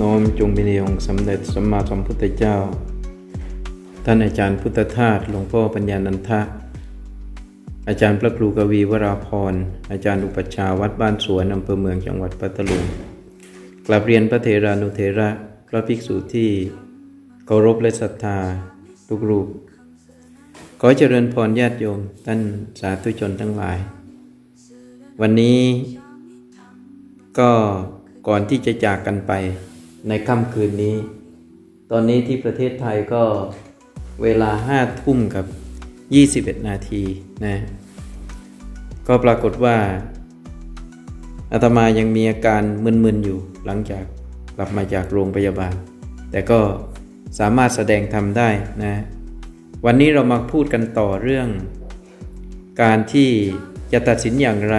น้อมจงเป็นในองค์สมเด็จสัมมาสัมพุทธเจ้า ท่านอาจารย์พุทธทาสหลวงพ่อปัญญานันทะ อาจารย์พระครูกวีวราพร อาจารย์อุปัชฌาย์วัดบ้านสวนอำเภอเมืองจังหวัดปัตตานีกลับเรียนพระเถรานุเถระพระภิกษุที่เคารพและศรัทธาทุกรูป ขอเจริญพรญาติโยมท่านสาธุชนทั้งหลาย วันนี้ก็ก่อนที่จะจากกันไป ในค่ำคืนนี้ ตอนนี้ที่ประเทศไทยก็เวลาห้าทุ่มกับ 21 นาทีนะ ก็ปรากฏว่าอาตมายังมีอาการมึนๆอยู่หลังจากกลับมาจากโรงพยาบาล แต่ก็สามารถแสดงทำได้นะ วันนี้เรามาพูดกันต่อเรื่อง การที่จะตัดสินอย่างไร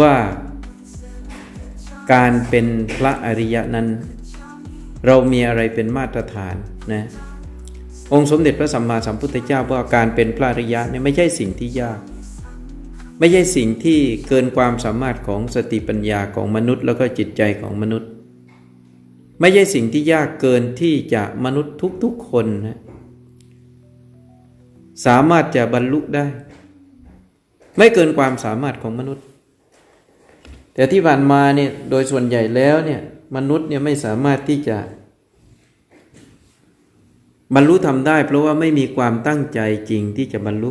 ว่า การเป็นพระอริยะนั้น เรามีอะไรเป็นมาตรฐานนะองค์สมเด็จพระสัมมาสัมพุทธเจ้าว่าการเป็นพระอริยะเนี่ยไม่ใช่สิ่งที่ยาก ไม่ใช่สิ่งที่เกินความสามารถของสติปัญญาของมนุษย์ แล้วก็จิตใจของมนุษย์ ไม่ใช่สิ่งที่ยากเกินที่จะมนุษย์ทุกๆคนนะสามารถจะบรรลุได้ ไม่เกินความสามารถของมนุษย์ แต่ที่ผ่านมาเนี่ยโดยส่วนใหญ่แล้วเนี่ยมนุษย์เนี่ยไม่สามารถที่จะ บรรลุทำได้ เพราะว่าไม่มีความตั้งใจจริงที่จะบรรลุ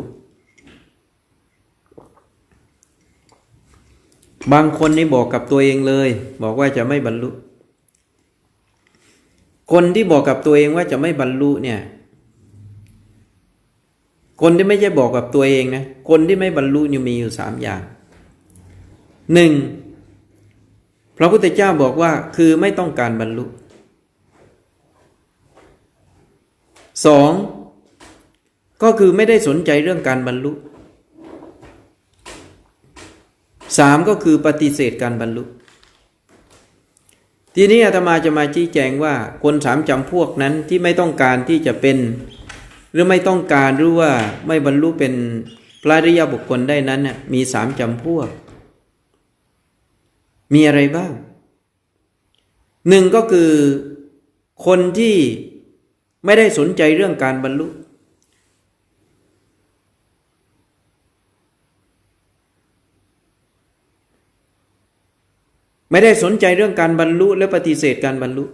บางคนนี่บอกกับตัวเองเลย บอกว่าจะไม่บรรลุ คนที่บอกกับตัวเองว่าจะไม่บรรลุเนี่ยคนที่ไม่ใช่บอกกับตัวเองนะ คนที่ไม่บรรลุนี่มีอยู่สามอย่างหนึ่ง พระพุทธเจ้าบอกว่าคือไม่ต้องการบรรลุสองก็คือไม่ได้สนใจเรื่องการบรรลุสามก็คือปฏิเสธการบรรลุ ทีนี้อาตมาจะมาชี้แจงว่าคนสามจำพวกนั้นที่ไม่ต้องการที่จะเป็น หรือไม่ต้องการหรือว่าไม่บรรลุเป็นพระริยบุคคลได้นั้นน่ะมีสามจำพวก มีอะไรบ้าง หนึ่งก็คือคนที่ไม่ได้สนใจเรื่องการบรรลุ ไม่ได้สนใจเรื่องการบรรลุและปฏิเสธการบรรลุ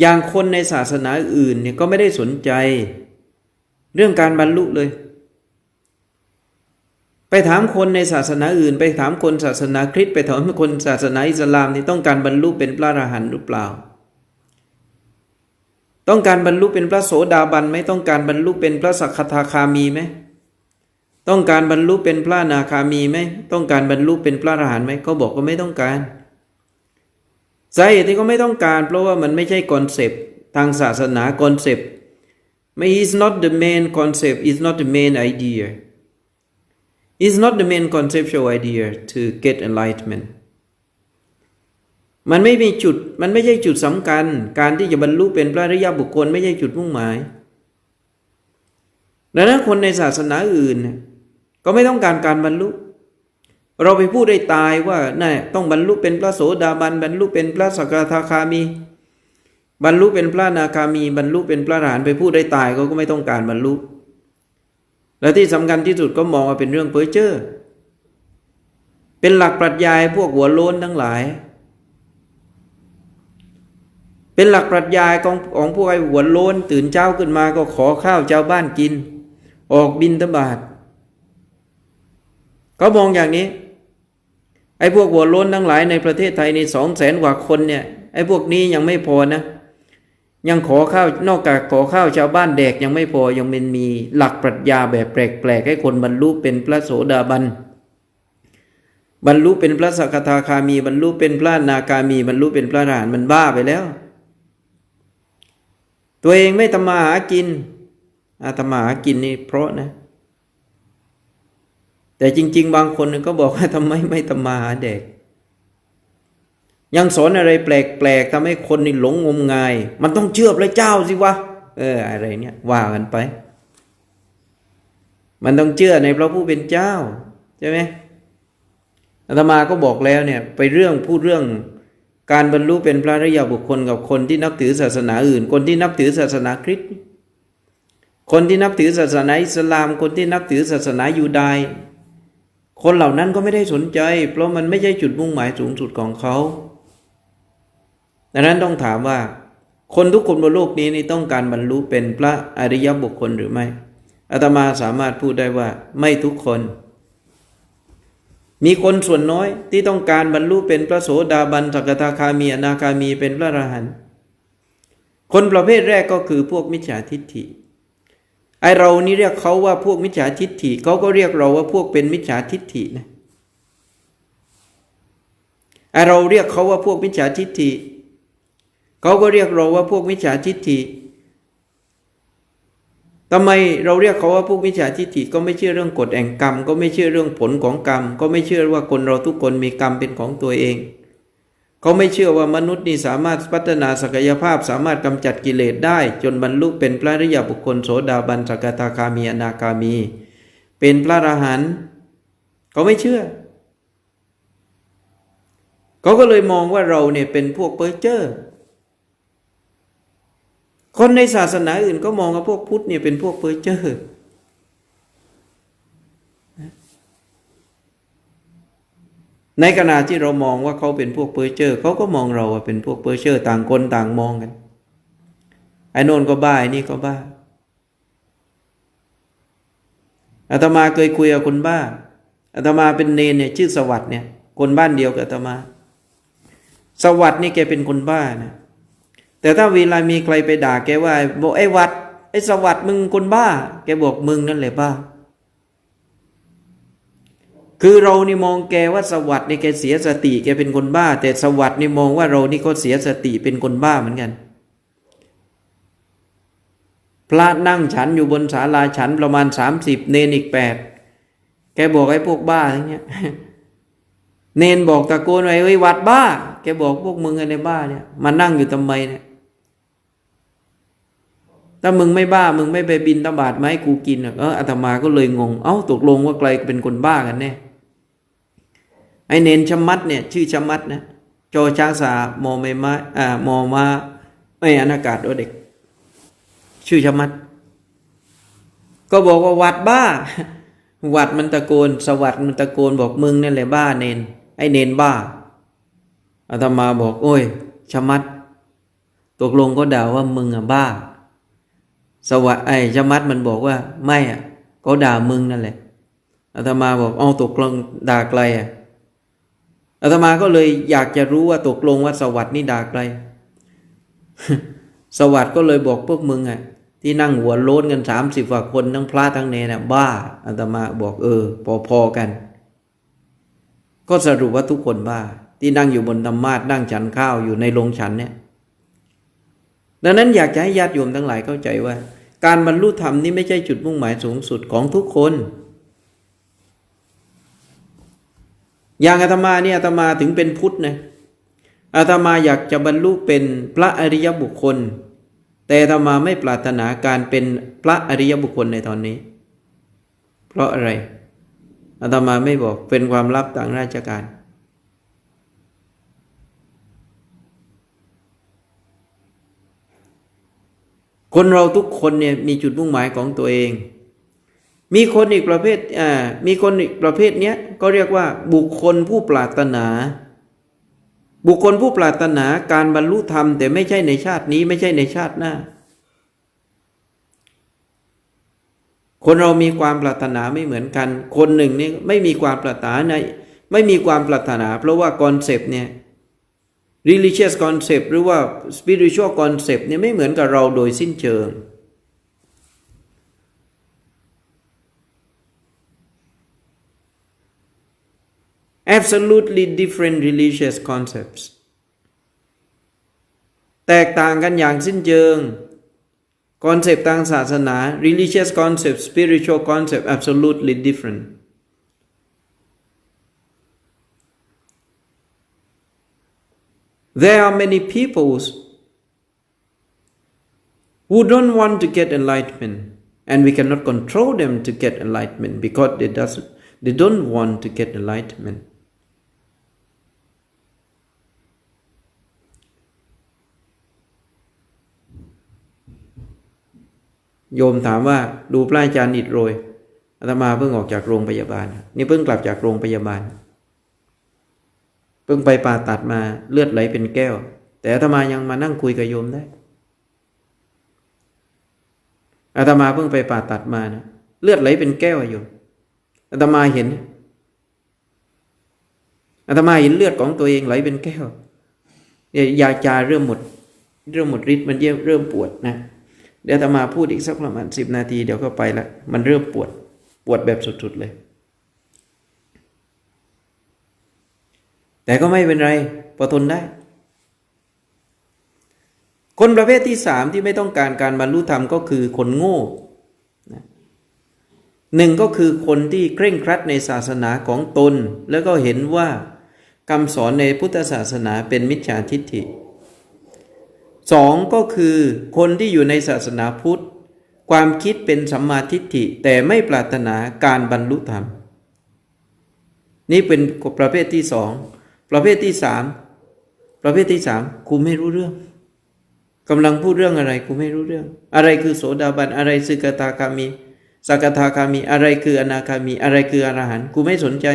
อย่างคนในศาสนาอื่นเนี่ยก็ไม่ได้สนใจ เรื่องการบรรลุเลย ไปถามคนในศาสนาอื่น ไปถามคนศาสนาคริสต์ไปถามคนศาสนาอิสลามนี่ต้องการบรรลุเป็นพระอรหันต์หรือเปล่า ต้องการบรรลุเป็นพระโสดาบันไหมต้องการบรรลุเป็นพระสักทาคามีไหมต้องการบรรลุเป็นพระนาคามีไหมต้องการบรรลุเป็นพระอรหันต์ไหมเขาบอกว่าไม่ต้องการสาเหตุที่เขาไม่ต้องการ เพราะว่ามันไม่ใช่คอนเซปต์ทางศาสนาคอนเซปต์ไม่ is not the main concept is not the main idea is not the main conceptual idea to get enlightenment มันไม่มีจุด มันไม่ใช่จุดสำคัญ การที่จะบรรลุเป็นพระอริยบุคคลไม่ใช่จุดมุ่งหมาย ดังนั้นคนในศาสนาอื่น ก็ไม่ต้องการการบรรลุ เราไปพูดได้ตายว่าน่ต้องบรรลุเป็นพระโสดาบัน บรรลุเป็นพระสกทาคามี บรรลุเป็นพระนาคามี บรรลุเป็นพระอรหันต์ไปพูดได้ตายเขาก็ไม่ต้องการบรรลุ และที่สำคัญที่สุดก็มองว่าเป็นเรื่องเพ้อเจ้อเป็นหลักปรัชญาพวกหัวโล้นทั้งหลาย เป็นหลักปรัชญาของของพวกไอ้หัวโล้นตื่นเช้าขึ้นมาก็ขอข้าวเจ้าบ้านกิน ออกบินตบาทเขามองอย่างนี้ ไอ้พวกหัวโล้นทั้งหลายในประเทศไทยในสองแสนกว่าคนเนี่ยไอ้พวกนี้ยังไม่พอนะ ยังขอข้าวนอกจากขอข้าวชาวบ้านแดกยังไม่พอยังเป็นมีหลักปรัชญาแบบแปลกๆ ให้คนบรรลุเป็นพระโสดาบันบรรลุเป็นพระสกทาคามี บรรลุเป็นพระนาคามี บรรลุเป็นพระอรหันต์มันบ้าไปแล้ว ตัวเองไม่ทำมาหากินอาตมาหากินนี่เพราะนะ แต่จริง ๆ บางคนก็บอกว่าทำไมไม่ทำมาหาเด็ก ยังสอนอะไรแปลกๆทำให้คนนี่หลงงมงาย มันต้องเชื่อพระเจ้าสิวะเอออะไรเนี่ยว่ากันไป มันต้องเชื่อในพระผู้เป็นเจ้าใช่ไหมอาตมาก็บอกแล้วเนี่ย ไปเรื่องพูดเรื่องการบรรลุเป็นพระอริยบุคคลกับคนที่นับถือศาสนาอื่น คนที่นับถือศาสนาคริสต์คนที่นับถือศาสนาอิสลาม คนที่นับถือศาสนายูดายคนเหล่านั้นก็ไม่ได้สนใจ เพราะมันไม่ใช่จุดมุ่งหมายสูงสุดของเขา ดังนั้นต้องถามว่า คนทุกคนบนโลกนี้นี่ต้องการบรรลุเป็นพระอริยบุคคลหรือไม่อาตมาสามารถพูดได้ว่าไม่ทุกคน มีคนส่วนน้อยที่ต้องการบรรลุเป็นพระโสดาบันสกทาคามีอนาคามีเป็นพระอรหันต์คนประเภทแรกก็คือพวกมิจฉาทิฏฐิไอเรานี่เรียกเขาว่าพวกมิจฉาทิฏฐิเขาก็เรียกเราว่าพวกเป็นมิจฉาทิฏฐินะไอเราเรียกเขาว่าพวกมิจฉาทิฏฐิ เขาก็เรียกเราว่าพวกมิจฉาทิฏฐิทำไมเราเรียกเขาว่าพวกมิจฉาทิฏฐิก็ไม่เชื่อเรื่องกฎแห่งกรรม ก็ไม่เชื่อเรื่องผลของกรรม ก็ไม่เชื่อว่าคนเราทุกคนมีกรรมเป็นของตัวเองเขาไม่เชื่อว่ามนุษย์นี่สามารถพัฒนาศักยภาพ สามารถกำจัดกิเลสได้ จนบรรลุเป็นพระอริยบุคคลโสดาบันสกทาคามีอนาคามี เป็นพระอรหันต์เขาไม่เชื่อเขาก็เลยมองว่าเราเนี่ยเป็นพวกเปอร์เจอร์ คนในศาสนาอื่นก็มองว่าพวกพุทธเนี่ยเป็นพวกเปอร์เจอร์ในขณะที่เรามองว่าเขาเป็นพวกเปอร์เจอร์เขาก็มองเราว่าเป็นพวกเปอร์เจอร์ต่างคนต่างมองกันไอ้นนก็บ้าไอ้นี่ก็บ้าอาตมาเคยคุยกับคนบ้าอาตมาเป็นเนนเนี่ยชื่อสวัสด์เนี่ยคนบ้านเดียวกับอาตมา สวัสด์นี่แกเป็นคนบ้านะ แต่ถ้าเวลามีใครไปด่าแกว่าบอกไอ้วัดไอ้สวัสด์มึงคนบ้า แกบอกมึงนั่นแหละบ้า คือเรานี่มองแกว่าสวัสด์นี่แกเสียสติแกเป็นคนบ้า แต่สวัสด์นี่มองว่าเรานี่ก็เสียสติเป็นคนบ้าเหมือนกัน พระนั่งฉันอยู่บนศาลาฉันประมาณสามสิบเนนอีกแปดแกบอกไอ้พวกบ้าทั้งเนี้ยเนนบอกตะโกนไว้เฮ้วัดบ้า แกบอกพวกมึงไงในบ้าเนี่ยมานั่งอยู่ทำไมเนี่ย ถ้ามึงไม่บ้ามึงไม่ไปบินตบาดไหมกูกินเอออาตมาก็เลยงง เอ้าตกลงว่าใครเป็นคนบ้ากันแน่ไอเนนชมัดเนี่ย ชื่อชมัดนะจอช้างสามอไม่มาอ่ามอมาไม่อนากาศเด็ก ชื่อชมัด ก็บอกว่าวัดบ้า วัดมันตะโกน สวัสดมันตะโกนบอกมึงนั่นแหละบ้าเนน ไอเนนบ้าอาตมาบอก โอ้ยชมัด ตกลงก็ด่าว่ามึงอะบ้า สวัสดไอ้ชมัดมันบอกว่าไม่อะก็ด่ามึงนั่นแหละอาตมาบอกเอาตกลงด่าใครอะอาตมาก็เลยอยากจะรู้ว่าตกลงว่าสวัสดนี่ด่าใครสวัสดก็เลยบอกพวกมึงอะที่นั่งหัวโล้นกันสามสิบกว่าคนทั้งพระทั้งเนรน่ะบ้าอาตมาบอกเออ พอๆกัน ก็สรุปว่าทุกคนบ้า ที่นั่งอยู่บนธรรมาสนั่งฉันข้าวอยู่ในโรงฉันเนี่ยดังนั้นอยากจะให้ญาติโยมทั้งหลายเข้าใจว่า การบรรลุธรรมนี่ไม่ใช่จุดมุ่งหมายสูงสุดของทุกคน อย่างอาตมาเนี่ยอาตมาถึงเป็นพุทธนะอาตมาอยากจะบรรลุเป็นพระอริยบุคคล แต่อาตมาไม่ปรารถนาการเป็นพระอริยบุคคลในตอนนี้ เพราะอะไรอาตมาไม่บอกเป็นความลับทางราชการ คนเราทุกคนเนี่ยมีจุดมุ่งหมายของตัวเอง มีคนอีกประเภทอ่ามีคนอีกประเภทเนี้ยก็เรียกว่าบุคคลผู้ปรารถนา บุคคลผู้ปรารถนาการบรรลุธรรม แต่ไม่ใช่ในชาตินี้ไม่ใช่ในชาติหน้า คนเรามีความปรารถนาไม่เหมือนกัน คนหนึ่งนี่ไม่มีความปรารถนาในไม่มีความปรารถนา เพราะว่าคอนเซปต์เนี่ย religious concept หรือว่า spiritual concept เนี่ยไม่เหมือนกับเราโดยสิ้นเชิง absolutely different religious concepts แตกต่างกันอย่างสิ้นเชิงคอนเซปต์ทางศาสนา religious concept spiritual concept absolutely different There are many peoples who don't want to get enlightenment and we cannot control them to get enlightenment because they doesn't they don't want to get enlightenment. โยมถามว่าดูปละอาจานิดโรยอาตมาเพิ่งออกจากโรงพยาบาล นี่เพิ่งกลับจากโรงพยาบาล เพิ่งไปผ่าตัดมาเลือดไหลเป็นแก้ว แต่อาตมายังมานั่งคุยกับโยมได้อาตมาเพิ่งไปผ่าตัดมานะเลือดไหลเป็นแก้วอะโยมอาตมาเห็นอาตมาเห็นเลือดของตัวเองไหลเป็นแก้วยายาจาเริ่มหมด เริ่มหมดฤทธิ์มันเริ่มปวดนะ เดี๋ยวอาตมาพูดอีกสักประมาณสิบนาทีเดี๋ยวก็ไปละมันเริ่มปวดปวดแบบสุดๆเลย แต่ก็ไม่เป็นไรพอทนได้ คนประเภทที่สามที่ไม่ต้องการการบรรลุธรรมก็คือคนโง่หนึ่งก็คือคนที่เคร่งครัดในศาสนาของตน แล้วก็เห็นว่าคำสอนในพุทธศาสนาเป็นมิจฉาทิฏฐิสองก็คือคนที่อยู่ในศาสนาพุทธ ความคิดเป็นสัมมาทิฏฐิแต่ไม่ปรารถนาการบรรลุธรรม นี่เป็นประเภทที่สอง ประเภทที่สามประเภทที่สามกูไม่รู้เรื่องกำลังพูดเรื่องอะไรกูไม่รู้เรื่อง อะไรคือโสดาบันอะไรสึกตาคามีสกทาคามีอะไรคืออนาคามีอะไรคืออรหันต์กูไม่สนใจ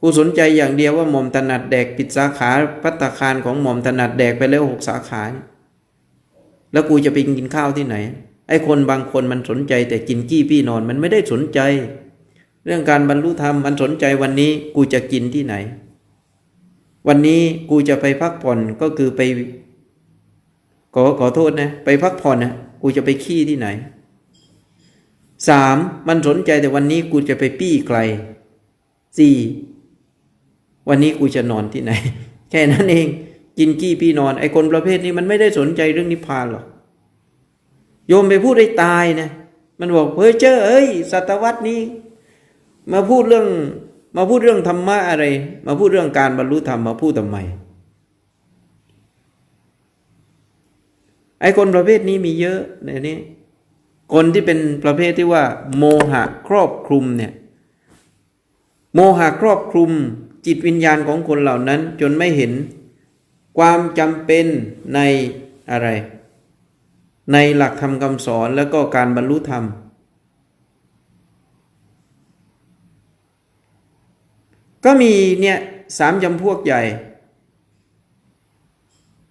กูสนใจอย่างเดียวว่าหม่อมถนัดแดกปิดสาขาพัตตาคารของหม่อมถนัดแดกไปแล้วหกสาขาแล้วกูจะไปกินข้าวที่ไหน ไอ้คนบางคนมันสนใจแต่กินกี้พี่นอนมันไม่ได้สนใจ เรื่องการบรรลุธรรมมันสนใจวันนี้กูจะกินที่ไหน วันนี้กูจะไปพักผ่อนก็คือไปขอขอโทษนะ ไปพักผ่อนนะกูจะไปขี้ที่ไหนสามมันสนใจแต่วันนี้กูจะไปปี้ไกลสี่วันนี้กูจะนอนที่ไหน แค่นั้นเองกินกี้พี่นอนไอ้คนประเภทนี้มันไม่ได้สนใจเรื่องนิพพานหรอกโยมไปพูดให้ตายนะมันบอกเฮ้ยเจ้าเอ้ยศตวรรษนี้ มาพูดเรื่องมาพูดเรื่องธรรมะอะไร มาพูดเรื่องการบรรลุธรรมมาพูดทำไม ไอ้คนประเภทนี้มีเยอะในนี้ คนที่เป็นประเภทที่ว่า โมหะครอบคลุมเนี่ย โมหะครอบคลุมจิตวิญญาณของคนเหล่านั้น จนไม่เห็นความจำเป็นในอะไร ในหลักธรรมคำสอนแล้วก็การบรรลุธรรม ก็มีเนี่ยสามจำพวกใหญ่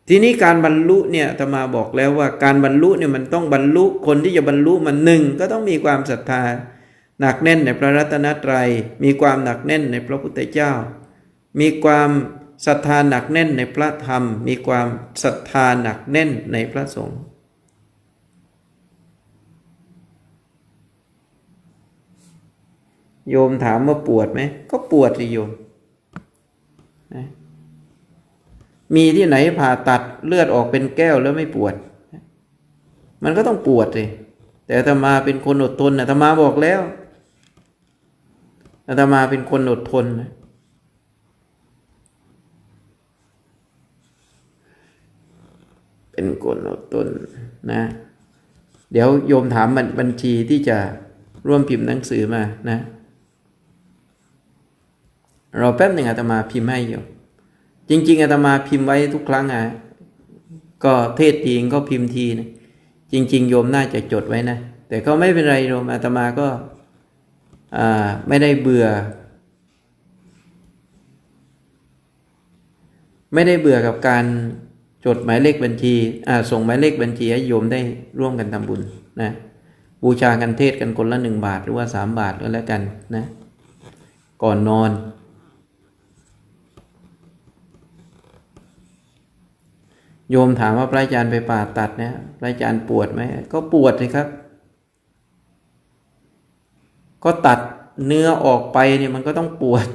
ทีนี้การบรรลุเนี่ยธรรมาบอกแล้วว่าการบรรลุเนี่ยมันต้องบรรลุคนที่จะบรรลุมันหนึ่งก็ต้องมีความศรัทธาหนักแน่นในพระรัตนตรยัย มีความหนักแน่นในพระพุทธเจ้า มีความศรัทธาหนักแน่นในพระธรรม มีความศรัทธาหนักแน่นในพระสงฆ์ โยมถามว่าปวดไหม ก็ปวดสิโยมนะมีที่ไหนผ่าตัดเลือดออกเป็นแก้วแล้วไม่ปวด มันก็ต้องปวดสิแต่อาตมาเป็นคนอดทนอาตมาบอกแล้วอาตมาเป็นคนอดทนนะเป็นคนอดทนนะ เดี๋ยวโยมถามบัญชีที่จะร่วมพิมพ์หนังสือมานะ ราแป๊บหนึ่งอาตมาพิมพ์ให้อยู่ จริง ๆอาตมาพิมพ์ไว้ทุกครั้งอะก็เทศทีก็พิมพ์ทีนะจริง ๆ โยมน่าจะจดไว้นะ แต่ก็ไม่เป็นไรโยมอาตมาก็ไม่ได้เบื่อ ไม่ได้เบื่อกับการจดหมายเลขบัญชีส่งหมายเลขบัญชีให้โยมได้ร่วมกันทำบุญนะบูชากันเทศกันคนละหนึ่งบาทหรือว่าสามบาทก็แล้วกันนะ ก่อนนอน โยมถามว่าพระอาจารย์ไปป่าตัดเนี่ยพระอาจารย์ปวดไหมก็ปวดเลยครับ ก็ตัดเนื้อออกไปเนี่ยมันก็ต้องปวด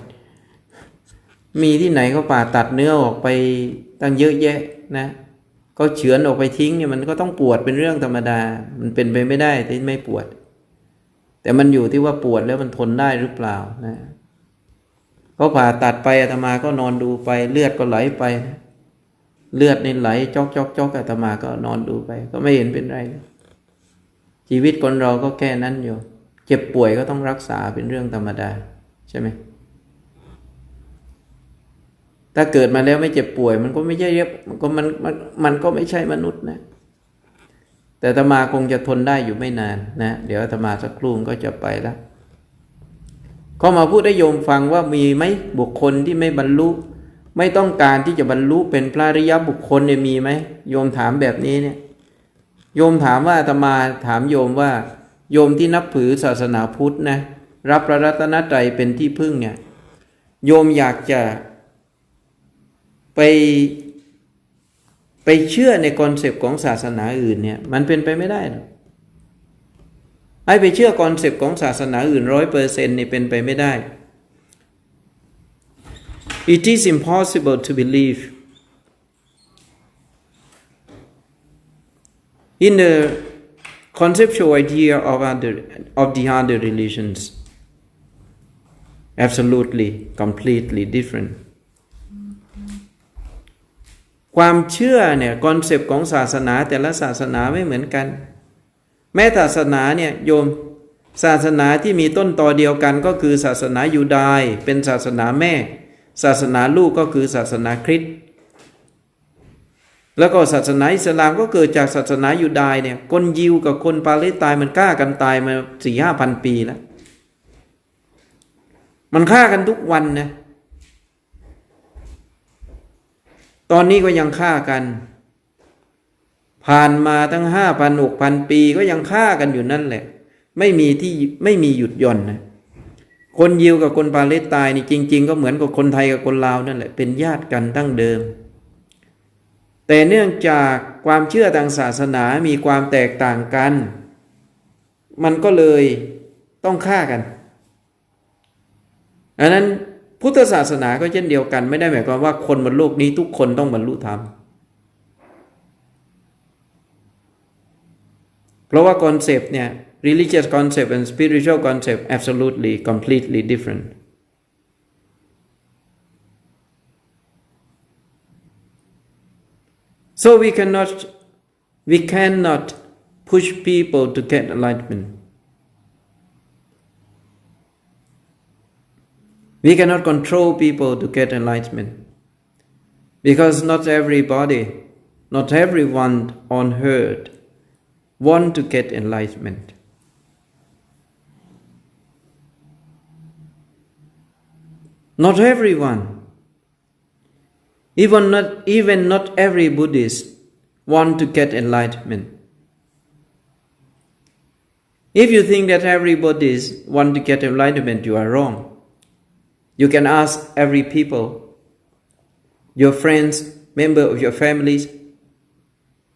มีที่ไหนก็ป่าตัดเนื้อออกไปตั้งเยอะแยะนะก็เฉือนออกไปทิ้งเนี่ยมันก็ต้องปวดเป็นเรื่องธรรมดา มันเป็นไปไม่ได้ที่ไม่ปวด แต่มันอยู่ที่ว่าปวดแล้วมันทนได้หรือเปล่านะเขาผ่าตัดไปอาตมาก็นอนดูไปเลือดก็ไหลไป เลือดในไหลจอกจอกจอกอาตมาก็นอนดูไป ก็ไม่เห็นเป็นไร ชีวิตคนเราก็แค่นั้นอยู่ เจ็บป่วยก็ต้องรักษาเป็นเรื่องธรรมดา ใช่ไหมถ้าเกิดมาแล้วไม่เจ็บป่วย มันก็ไม่ใช่เรียบมันก็มันมันมันก็ไม่ใช่มนุษย์นะ แต่อาตมาคงจะทนได้อยู่ไม่นานนะ เดี๋ยวอาตมาสักครู่ก็จะไปแล้วก็มาพูดให้โยมฟังว่ามีไหมบุคคลที่ไม่บรรลุ ไม่ต้องการที่จะบรรลุเป็นพระอริยบุคคลเนี่ยมีไหมโยมถามแบบนี้เนี่ย โยมถามว่าอาตมาถามโยมว่า โยมที่นับถือศาสนาพุทธนะรับพระรัตนตรัยเป็นที่พึ่งเนี่ย โยมอยากจะ ไป ไปเชื่อในคอนเซปต์ของศาสนาอื่นเนี่ย มันเป็นไปไม่ได้หรอกให้ไปเชื่อคอนเซปต์ของศาสนาอื่นร้อยเปอร์เซ็นต์นี่เป็นไปไม่ได้ It is impossible to believe in the conceptual idea of other of the other religions absolutely completely different ความเชื่อเนี่ยคอนเซปต์ของศาสนาแต่ละศาสนาไม่เหมือนกัน แม้ศาสนาเนี่ยโยมศาสนาที่มีต้นตอเดียวกันก็คือศาสนายูดายห์เป็นศาสนาแม่ ศาสนาลูกก็คือศาสนาคริสต์แล้วก็ศาสนาอิสลามก็เกิดจากศาสนายูดายเนี่ยคนยิวกับคนปาเลสไตน์มันฆ่ากันตายมาสี่ห้าพันปีแล้วมันฆ่ากันทุกวันนะตอนนี้ก็ยังฆ่ากัน ผ่านมาตั้งห้าพันหกพันปีก็ยังฆ่ากันอยู่นั่นแหละ ไม่มีที่ไม่มีหยุดหย่อนนะ คนยิวกับคนปาเลสไตน์นี่จริง ๆ ก็เหมือนกับคนไทยกับคนลาวนั่นแหละเป็นญาติกันตั้งเดิม แต่เนื่องจากความเชื่อทางศาสนามีความแตกต่างกัน มันก็เลยต้องฆ่ากันอันนั้นพุทธศาสนาก็เช่นเดียวกัน ไม่ได้หมายความว่าคนบนโลกนี้ทุกคนต้องบรรลุธรรม เพราะว่าคอนเซปต์เนี่ย religious concept and spiritual concept absolutely completely different. So we cannot we cannot push people to get enlightenment. We cannot control people to get enlightenment. Because not everybody not everyone on earth want to get enlightenment Not everyone, even not, even not every Buddhist want to get enlightenment. If you think that every Buddhist want to get enlightenment, you are wrong. You can ask every people, your friends, member of your families,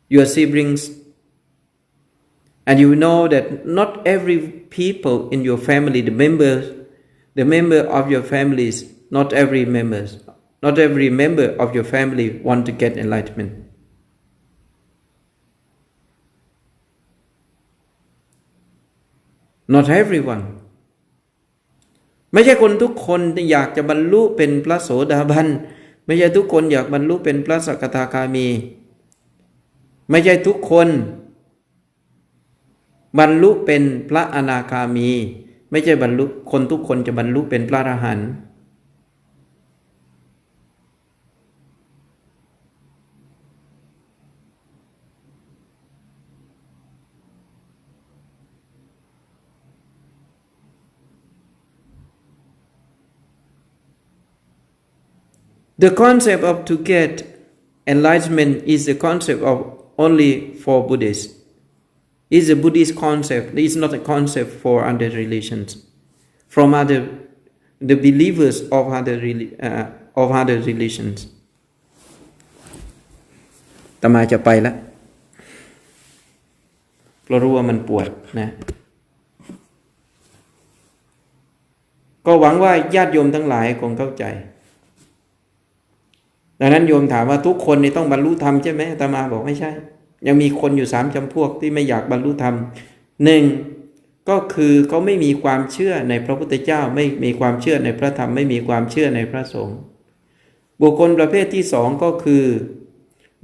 your siblings, and you know that not every people in your family, the members the member of your families, not every members, not every member of your family want to get enlightenment. Not everyone ไม่ใช่คนทุกคนอยากจะบรรลุเป็นพระโสดาบัน ไม่ใช่ทุกคนอยากบรรลุเป็นพระสกทาคามี ไม่ใช่ทุกคนบรรลุเป็นพระอนาคามี ไม่ใช่บรรลุคนทุกคนจะบรรลุเป็นพระอรหันต์ The concept of to get enlightenment is the concept of only for Buddhists. It's a Buddhist concept. It's not a concept for other religions. From other, the believers of other reli- uh, of other religions. ตมาจะไปแล้วเพราะรู้ว่ามันปวดนะ ก็หวังว่าญาติโยมทั้งหลายคงเข้าใจ ดังนั้นโยมถามว่าทุกคนนี่ต้องบรรลุธรรมใช่ไหมอาตมาบอกไม่ใช่ ยังมีคนอยู่สามจำพวกที่ไม่อยากบรรลุธรรมหนึ่งก็คือเขาไม่มีความเชื่อในพระพุทธเจ้า ไม่มีความเชื่อในพระธรรม ไม่มีความเชื่อในพระสงฆ์บุคคลประเภทที่สองก็คือ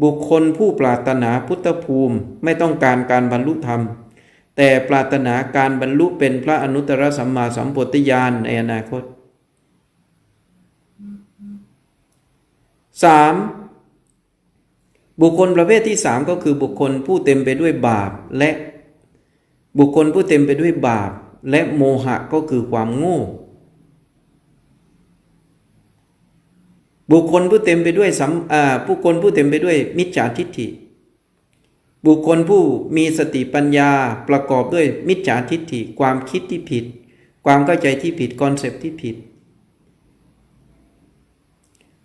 บุคคลผู้ปรารถนาพุทธภูมิไม่ต้องการการบรรลุธรรม แต่ปรารถนาการบรรลุเป็นพระอนุตตรสัมมาสัมปวิญาณในอนาคต สามบุคคลประเภทที่สามก็คือบุคคลผู้เต็มไปด้วยบาปและบุคคลผู้เต็มไปด้วยบาปและโมหะก็คือความโง่ บุคคลผู้เต็มไปด้วยสัมอ่าบุคคลผู้เต็มไปด้วยมิจฉาทิฏฐิ บุคคลผู้มีสติปัญญาประกอบด้วยมิจฉาทิฏฐิ ความคิดที่ผิด ความเข้าใจที่ผิดคอนเซปต์ที่ผิด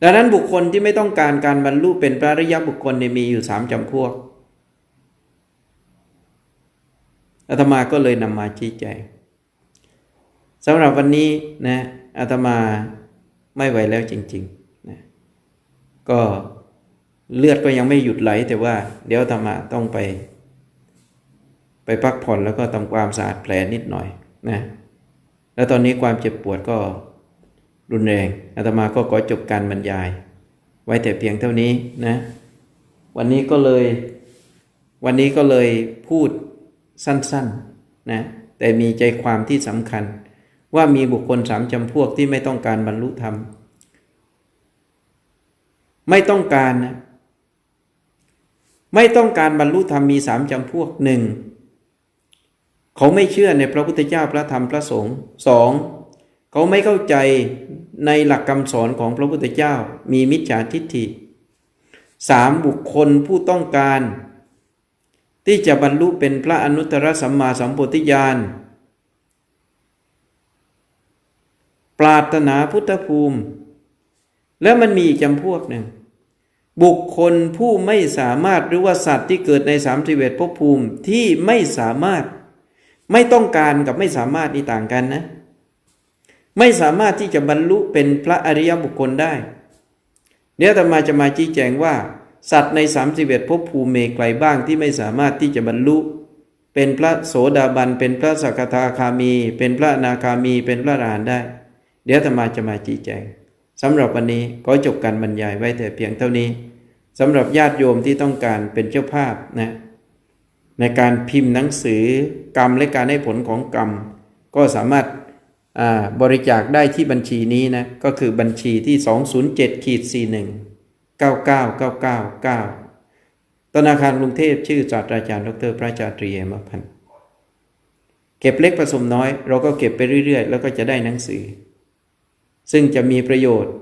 ดังนั้นบุคคลที่ไม่ต้องการการบรรลุเป็นพระอริยบุคคลเนี่ยมีอยู่สามจำพวกอาตมาก็เลยนำมาชี้แจงสำหรับวันนี้นะอาตมาไม่ไหวแล้วจริงๆนะก็เลือดก็ยังไม่หยุดไหล แต่ว่าเดี๋ยวอาตมาต้องไป ไปพักผ่อนแล้วก็ทำความสะอาดแผลนิดหน่อยนะแล้วตอนนี้ความเจ็บปวดก็ รุนแรงอาตมาก็ขอจบการบรรยาย ไว้แต่เพียงเท่านี้นะ วันนี้ก็เลย วันนี้ก็เลยพูดสั้นๆนะแต่มีใจความที่สำคัญ ว่ามีบุคคลสามจำพวกที่ไม่ต้องการบรรลุธรรม ไม่ต้องการนะไม่ต้องการบรรลุธรรมมีสามจำพวกหนึ่งเขาไม่เชื่อในพระพุทธเจ้าพระธรรมพระสงฆ์สอง เขาไม่เข้าใจในหลักคำสอนของพระพุทธเจ้า มีมิจฉาทิฏฐิสามบุคคลผู้ต้องการ ที่จะบรรลุเป็นพระอนุตตรสัมมาสัมโพธิญาณ ปรารถนาพุทธภูมิ แล้วมันมีจำพวกหนึ่ง บุคคลผู้ไม่สามารถหรือว่าสัตว์ที่เกิดในสามสิบเอ็ดภพภูมิที่ไม่สามารถ ไม่ต้องการกับไม่สามารถนี่ต่างกันนะ ไม่สามารถที่จะบรรลุเป็นพระอริยบุคคลได้ เดี๋ยวธรรมาจะมาชี้แจงว่า สัตว์ในสามสิบเอ็ดภพภูมิเมไกลบ้างที่ไม่สามารถที่จะบรรลุ เป็นพระโสดาบัน เป็นพระสักทาคามี เป็นพระนาคามี เป็นพระอรหันต์ได้ เดี๋ยวธรรมาจะมาชี้แจงสำหรับวันนี้ก็จบการบรรยายไว้แต่เพียงเท่านี้สำหรับญาติโยมที่ต้องการเป็นเจ้าภาพนะในการพิมพ์หนังสือกรรมและการให้ผลของกรรม ก็สามารถ บริจาคได้ที่บัญชีนี้นะ ก็คือบัญชีที่ 207ขีด41 99999ธนาคารกรุงเทพชื่อศาสตราจารย์ ดร พระจาตรีเอมพันธ์เก็บเล็กผสมน้อย เราก็เก็บไปเรื่อย ๆ แล้วก็จะได้หนังสือ ซึ่งจะมีประโยชน์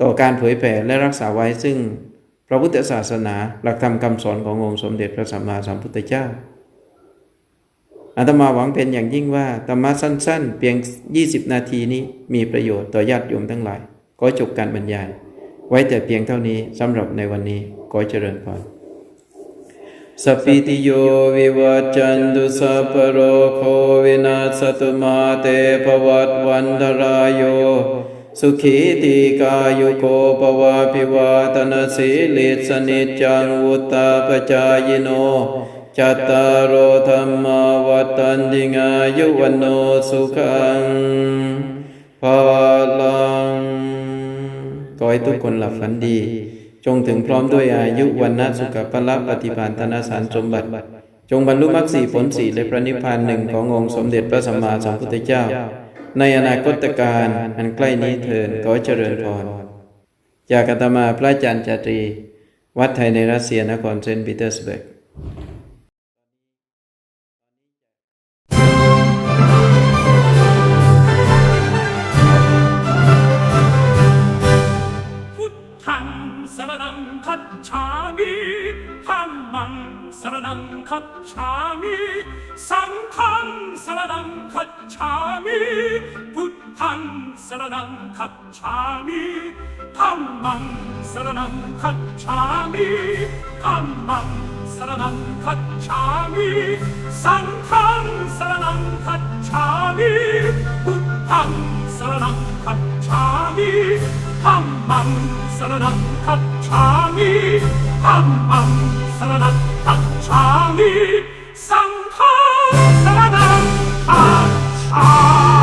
ต่อการเผยแผ่และรักษาไว้ซึ่งพระพุทธศาสนา หลักธรรมคำสอนขององค์สมเด็จพระสัมมาสัมพุทธเจ้า อาตมาหวังเป็นอย่างยิ่งว่าธรรมะสั้น ๆ เพียง 20 นาทีนี้มีประโยชน์ต่อญาติโยมทั้งหลาย ขอจบการบรรยาย ไว้แต่เพียงเท่านี้สำหรับในวันนี้ขอเจริญพรสพพิติโยวิวัจจันตุสัพโรโควินาศตุมาเตภวัตวันตรายโย สุขีติกายุโกปวาภิวาตนาสีลิสนิจจังวุตาปจายโน จัตารโอธรรมาวัตันติงายุวันโนสุขังภาลังขอให้ทุกคนหลับฝันดี จงถึงพร้อมด้วยอายุวันนะสุขภละปฏิภาณธนสารสมบัติ จงบรรลุมรรคสี่ผลสี่และพระนิพพานหนึ่งขององค์สมเด็จพระสัมมาสัมพุทธเจ้า ในอนาคตการอันใกล้นี้เถิดขอเจริญพรจากอาตมาพระอาจารย์จาตรี วัดไทยในรัสเซียนครเซนต์ปีเตอร์สเบิร์ก คัจฉามิธัมมังสรณังคัจฉามิสังฆังสรณังคัจฉามิพุทธังสรณังคัจฉามิธัมมังสรณังคัจฉามิธัม 한방산은 닭창이 한방산은 닭창이 쌍탕산은 닭창